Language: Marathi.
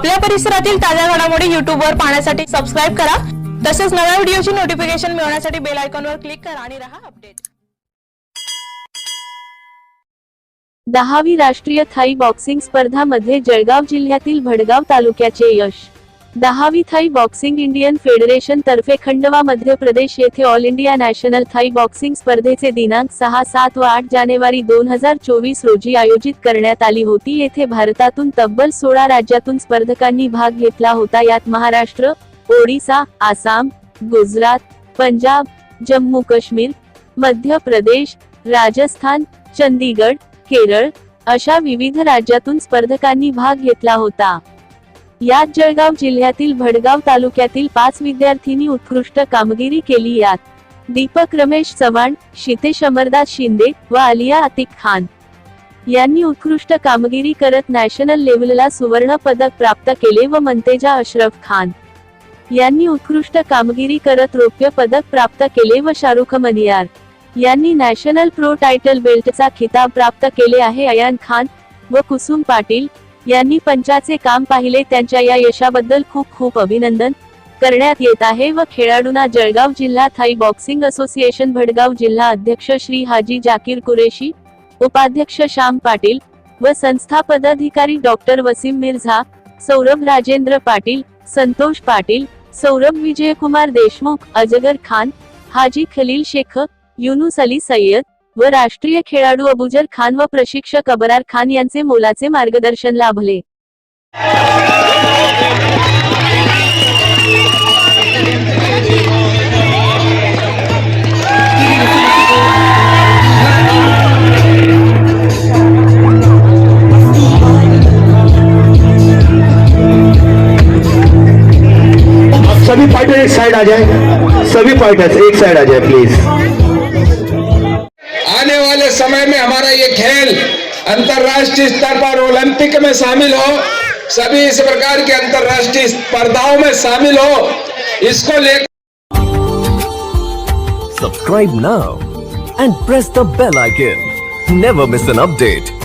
आपल्या परिसरातील ताज्या घडामोडी युट्यूब वर पाहण्यासाठी सबस्क्राईब करा. तसेच नव्या व्हिडिओची नोटिफिकेशन मिळवण्यासाठी बेल आयकॉनवर क्लिक करा आणि रहा अपडेट दहावी राष्ट्रीय थाई बॉक्सिंग स्पर्धा मध्ये जळगाव जिल्ह्यातील भडगाव तालुक्याचे यश. दहावी थाई बॉक्सिंग इंडियन फेडरेशन तर्फे खंडवा मध्य प्रदेश येथे all India national Thai boxing स्पर्धेचे दिनांक सहा सात व आठ जानेवारी दोन हजार चोवीस रोजी आयोजित करण्यात आली होती. येथे भारतातून तब्बल सोळा राज्यातून स्पर्धकांनी भाग घेतला होता. यात महाराष्ट्र ओडिसा आसाम गुजरात पंजाब जम्मू काश्मीर मध्य प्रदेश राजस्थान चंदीगड केरळ अशा विविध राज्यातून स्पर्धकांनी भाग घेतला होता. यात जळगाव जिल्ह्यातील भडगाव तालुक्यातील पाच विद्यार्थ्यांनी उत्कृष्ट कामगिरी केली यात. दीपक रमेश चव्हाण शितेश अमरदास शिंदे व आलिया अतिक खान यांनी उत्कृष्ट कामगिरी करत नॅशनल लेव्हलला सुवर्ण पदक प्राप्त केले व मंतेजा अशरफ खान यांनी उत्कृष्ट कामगिरी करत रौप्य पदक प्राप्त केले व शाहरुख मनियार यांनी नॅशनल प्रो टायटल बेल्टचा खिताब प्राप्त केले आहे अयान खान व कुसुम पाटील यांनी पंचाचे काम पाहिले. त्यांच्या या यशाबद्दल खूप खूप अभिनंदन करण्यात येत आहे व खेळाडूंना जळगाव जिल्हा थाई बॉक्सिंग असोसिएशन भडगाव जिल्हा अध्यक्ष श्री हाजी जाकीर कुरेशी उपाध्यक्ष श्याम पाटील व संस्था पदाधिकारी डॉक्टर वसीम मिर्झा सौरभ राजेंद्र पाटील संतोष पाटील सौरभ विजयकुमार देशमुख अजगर खान हाजी खलील शेख युनुस अली सय्यद व राष्ट्रीय खेळाडू अबुजर खान व प्रशिक्षक अबरार खान यांचे मोलाचे मार्गदर्शन लाभले. सभी फाइटर एक साइड आ जाए। सभी फाइटर्स एक साइड आ जाए प्लीज समय में हमारा ये खेल अंतर्राष्ट्रीय स्तर पर ओलंपिक में शामिल हो, सभी इस प्रकार के अंतर्राष्ट्रीय स्पर्धाओं में शामिल हो, इसको लेकर subscribe now and press the bell icon never miss an update.